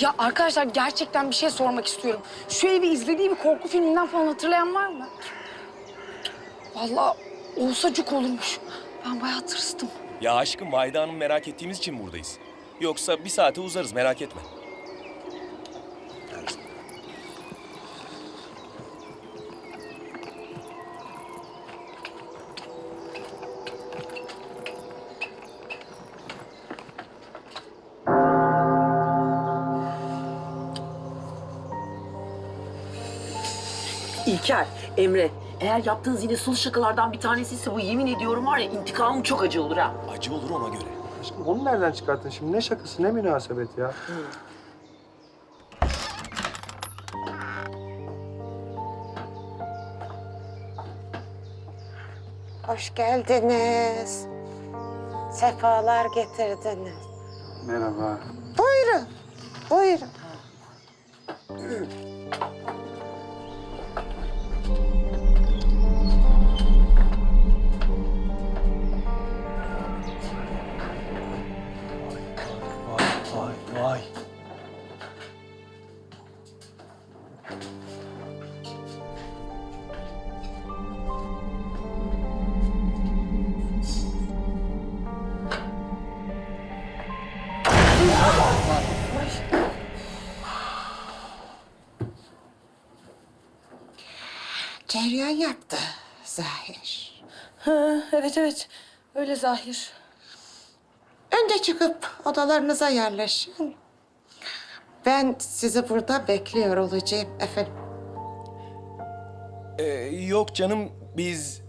Ya arkadaşlar gerçekten bir şey sormak istiyorum. Şu evi izlediği bir korku filminden falan hatırlayan var mı? Vallahi olsa cuk olurmuş. Ben bayağı tırstım. Ya aşkım Vahide Hanım merak ettiğimiz için buradayız. Yoksa bir saate uzarız merak etme. İlker, Emre, eğer yaptığınız yine sul şakalardan bir tanesiyse bu yemin ediyorum var ya intikamım çok acı olur ha. Acı olur ona göre. Aşkım onu nereden çıkarttın şimdi? Ne şakası, ne münasebet ya? Hoş geldiniz. Sefalar getirdiniz. Merhaba. Buyurun, buyurun. Vay. Ceryan yaptı Zahir. Ha, evet evet. Öyle Zahir. Önce çıkıp odalarınıza yerleşin. Ben sizi burada bekliyor olacağım efendim. Ee, yok canım biz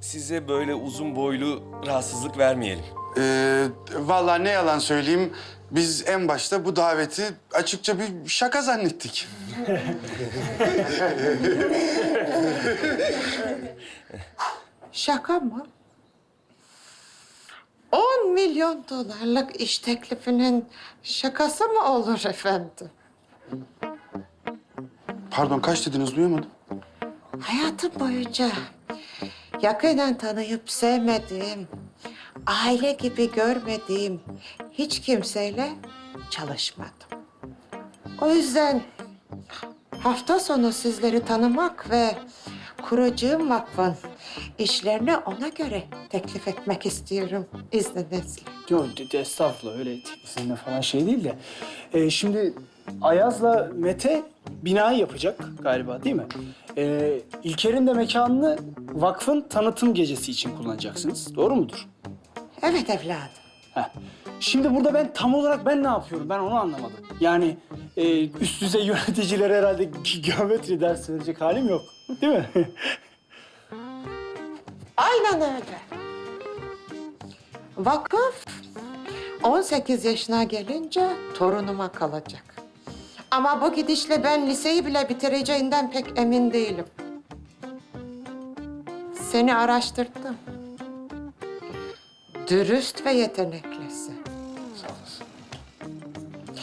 size böyle uzun boylu rahatsızlık vermeyelim. Ee, vallahi ne yalan söyleyeyim, biz en başta bu daveti açıkça bir şaka zannettik. Şaka mı? 10 milyon dolarlık iş teklifinin şakası mı olur efendim? Pardon, kaç dediniz duyamadım. Hayatım boyunca yakından tanıyıp sevmediğim, aile gibi görmediğim hiç kimseyle çalışmadım. O yüzden hafta sonu sizleri tanımak ve kuracağım vakfın işlerini ona göre teklif etmek istiyorum izninizle. Yok de- de- estağfurullah öyle sizinle falan şey değil de. Ee, şimdi Ayaz'la Mete binayı yapacak galiba değil mi? Ee, İlker'in de mekanını vakfın tanıtım gecesi için kullanacaksınız. Doğru mudur? Evet evladım. Heh. Şimdi burada ben tam olarak ben ne yapıyorum? Ben onu anlamadım. Yani e, üst düzey yöneticilere herhalde ge- geometri dersi verecek halim yok. Değil mi? Aynen öyle. Vakıf 18 yaşına gelince torunuma kalacak. Ama bu gidişle ben liseyi bile bitireceğinden pek emin değilim. Seni araştırdım. Dürüst ve yeteneklisin.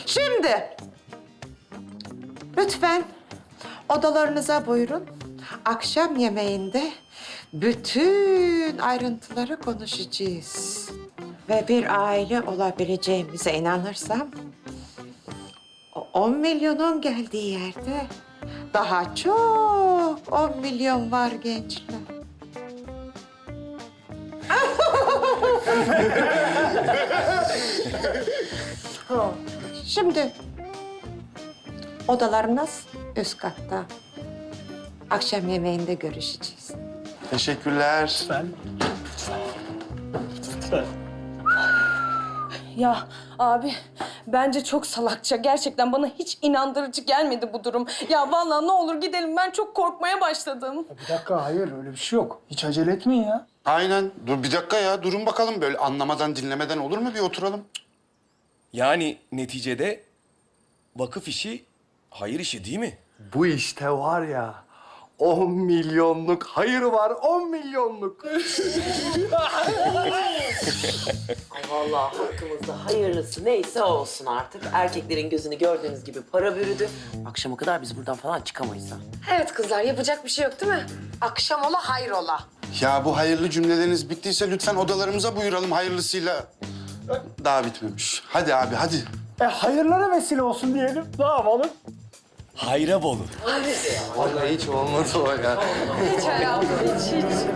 Şimdi lütfen odalarınıza buyurun. Akşam yemeğinde bütün ayrıntıları konuşacağız. Ve bir aile olabileceğimize inanırsam... ...o 10 milyonun geldiği yerde daha çok 10 milyon var gençler. Şimdi odalarınız üst katta. Akşam yemeğinde görüşeceğiz. Teşekkürler. ben Ya abi bence çok salakça. Gerçekten bana hiç inandırıcı gelmedi bu durum. Ya vallahi ne olur gidelim. Ben çok korkmaya başladım. bir dakika hayır öyle bir şey yok. Hiç acele etmeyin ya. Aynen. Dur bir dakika ya, durun bakalım. Böyle anlamadan, dinlemeden olur mu? Bir oturalım. Yani neticede vakıf işi hayır işi değil mi? Bu işte var ya, 10 milyonluk hayır var, 10 milyonluk. Ay vallahi hakkımızda hayırlısı neyse olsun artık. Erkeklerin gözünü gördüğünüz gibi para bürüdü. Akşama kadar biz buradan falan çıkamayız ha. Evet kızlar yapacak bir şey yok değil mi? Akşam ola hayrola. Ya bu hayırlı cümleleriniz bittiyse lütfen odalarımıza buyuralım hayırlısıyla. Daha bitmemiş. Hadi abi hadi. E hayırlara vesile olsun diyelim. Ne yapalım? Hayra bolu. Vallahi hiç olmadı o ya. Hiç hayatım hiç hiç.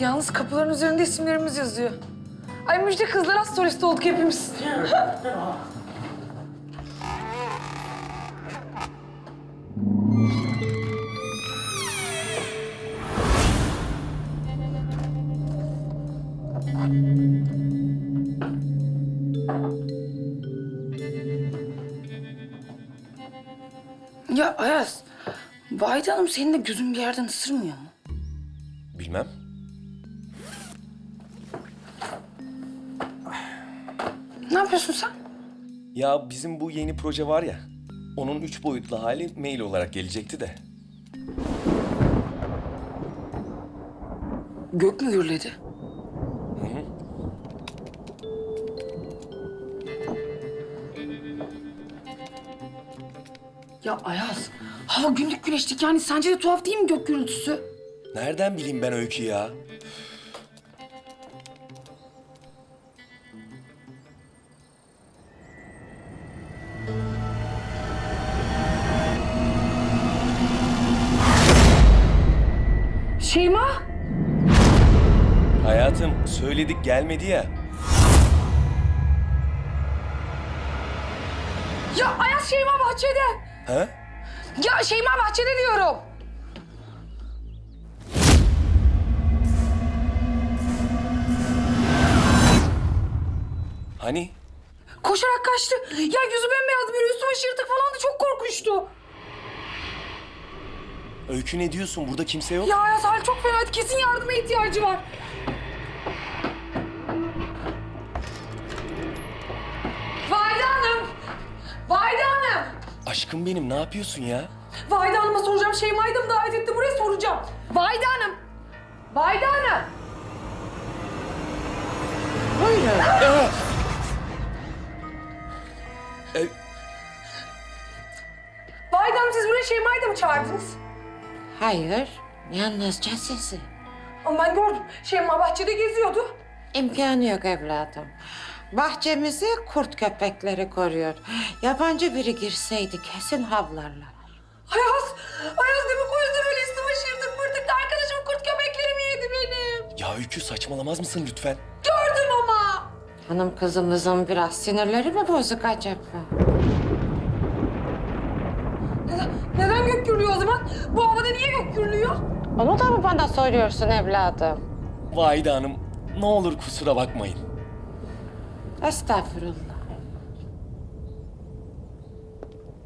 Yalnız kapıların üzerinde isimlerimiz yazıyor. Ay müjde kızlar astrolist olduk hepimiz. Ayaz, Vahide Hanım senin de gözün bir yerden ısırmıyor mu? Bilmem. Ne yapıyorsun sen? Ya bizim bu yeni proje var ya. Onun üç boyutlu hali mail olarak gelecekti de. Gök mü gürledi? Ya Ayaz, hava günlük güneşlik yani sence de tuhaf değil mi gök gürültüsü? Nereden bileyim ben öykü ya? Şeyma? Hayatım söyledik gelmedi ya. Ya Ayaz Şeyma bahçede. Ha? Ya Şeyma bahçede diyorum. Hani? Koşarak kaçtı. Ya yüzü bembeyazdı böyle üstü başı yırtık falandı çok korkunçtu. Öykü ne diyorsun? Burada kimse yok. Ya Ayaz hal çok fena kesin yardıma ihtiyacı var. Vahide Hanım! Vahide Hanım! Aşkım benim ne yapıyorsun ya? Vahide Hanım'a soracağım. Şeyma'yı da mı davet etti buraya soracağım. Vahide Hanım! Vahide Hanım! E, Vahide Hanım siz buraya Şeyma'yı da mı çağırdınız? Hayır, yalnızca sizi. Ama ben gördüm. Şeyma bahçede geziyordu. İmkanı yok evladım. Bahçemizi kurt köpekleri koruyor. Yabancı biri girseydi kesin havlarlar. Ayaz! Ayaz demek o yüzden üstü başı yırtık pırtıktı. Arkadaşım kurt köpeklerimi yedi benim. ya Öykü saçmalamaz mısın lütfen? Gördüm ama. Hanım kızımızın biraz sinirleri mi bozuk acaba? Neden, neden gök gürlüyor o zaman? Bu havada niye gök gürlüyor? Onu da mı bana soruyorsun evladım? Vahide Hanım ne olur kusura bakmayın. Estağfurullah.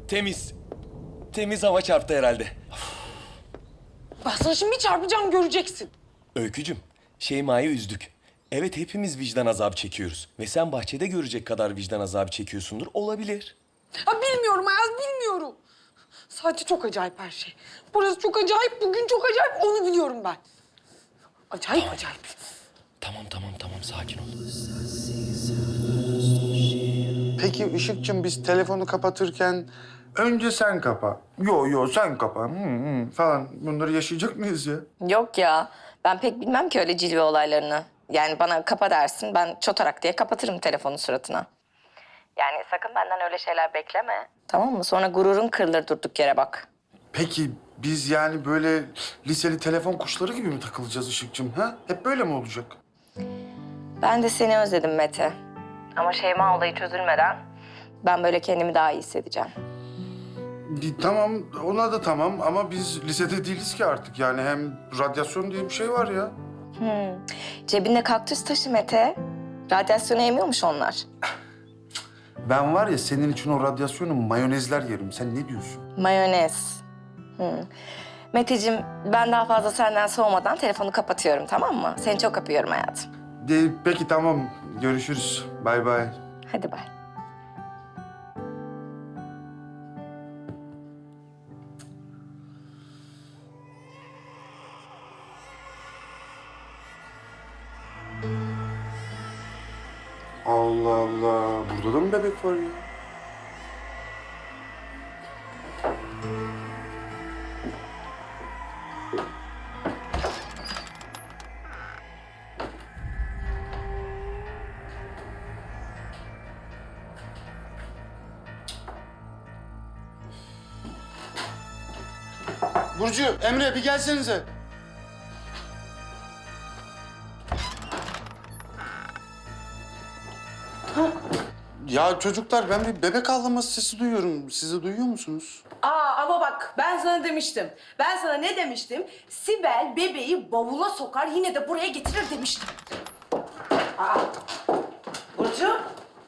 Temiz. Temiz hava çarptı herhalde. Ben sana şimdi bir çarpacağım göreceksin. Öykücüm, Şeyma'yı üzdük. Evet hepimiz vicdan azabı çekiyoruz. Ve sen bahçede görecek kadar vicdan azabı çekiyorsundur. Olabilir. Ha bilmiyorum Ayaz bilmiyorum. Sadece çok acayip her şey. Burası çok acayip, bugün çok acayip onu biliyorum ben. Acayip acayip. Tamam tamam tamam sakin ol. Peki Işıkçım biz telefonu kapatırken önce sen kapa. Yo yo sen kapa. Hı, hı, falan bunları yaşayacak mıyız ya? Yok ya. Ben pek bilmem ki öyle cilve olaylarını. Yani bana kapa dersin, ben çotarak diye kapatırım telefonu suratına. Yani sakın benden öyle şeyler bekleme. Tamam mı? Sonra gururun kırılır durduk yere bak. Peki biz yani böyle liseli telefon kuşları gibi mi takılacağız Işıkçım? Ha? Hep böyle mi olacak? Ben de seni özledim Mete. Ama Şeyma olayı çözülmeden ben böyle kendimi daha iyi hissedeceğim. Tamam, ona da tamam ama biz lisede değiliz ki artık. Yani hem radyasyon diye bir şey var ya. Cebinde kaktüs taşı Mete. Radyasyonu emiyormuş onlar. Ben var ya senin için o radyasyonu mayonezler yerim. Sen ne diyorsun? Mayonez. Hı. Meteciğim ben daha fazla senden soğumadan telefonu kapatıyorum tamam mı? Seni çok öpüyorum hayatım. De, peki tamam, görüşürüz. Bay bay. Hadi bay. Burcu, Emre bir gelsenize. Ya çocuklar ben bir bebek ağlaması sesi duyuyorum. Siz de duyuyor musunuz? Aa ama bak ben sana demiştim. Ben sana ne demiştim? Sibel bebeği bavula sokar yine de buraya getirir demiştim. Burcu,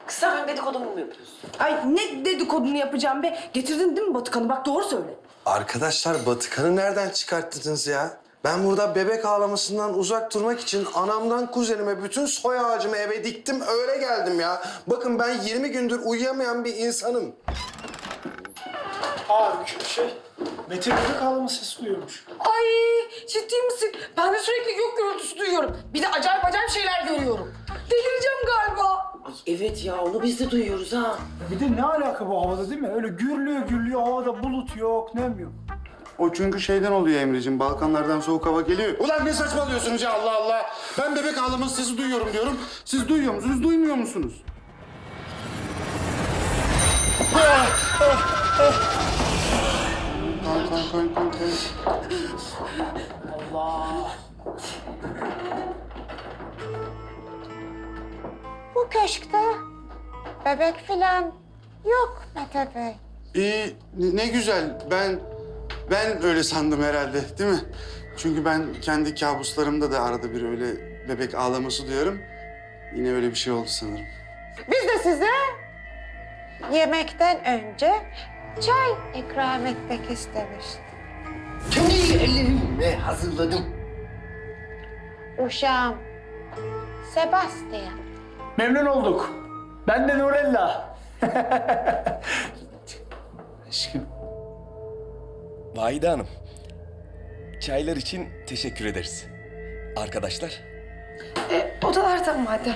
kız sen benim dedikodumu mu yapıyorsun? Ay ne dedikodunu yapacağım be? Getirdin değil mi Batıkan'ı? Bak doğru söyle. Arkadaşlar Batıkan'ı nereden çıkarttınız ya? Ben burada bebek ağlamasından uzak durmak için anamdan kuzenime bütün soy ağacımı eve diktim öyle geldim ya. Bakın ben 20 gündür uyuyamayan bir insanım. Abi şey, Mete bebek ağlama sesi duyuyormuş. Ay ciddi misin? Ben de sürekli gök gürültüsü duyuyorum. Bir de acayip acayip şeyler görüyorum. Delireceğim galiba. Ay evet ya, onu biz de duyuyoruz ha. Bir de ne alaka bu havada değil mi? Öyle gürlüyor gürlüyor havada bulut yok, nem yok. O çünkü şeyden oluyor Emre'ciğim. Balkanlardan soğuk hava geliyor. Ulan ne saçmalıyorsunuz ya Allah Allah. Ben bebek ağlaması sesi duyuyorum diyorum. Siz duyuyor musunuz, duymuyor musunuz? Kalk, kalk, kalk, kalk, kalk. Bu köşkte bebek filan yok Mete Bey. İyi, ne güzel. Ben ben öyle sandım herhalde, değil mi? Çünkü ben kendi kabuslarımda da arada bir öyle bebek ağlaması duyuyorum. Yine öyle bir şey oldu sanırım. Biz de size yemekten önce çay ikram etmek istemiştik. Kendi ellerimle hazırladım. Uşağım Sebastian. Memnun olduk. Ben de Nurella. Aşkım. Vahide Hanım, çaylar için teşekkür ederiz. Arkadaşlar, Odalarda madem.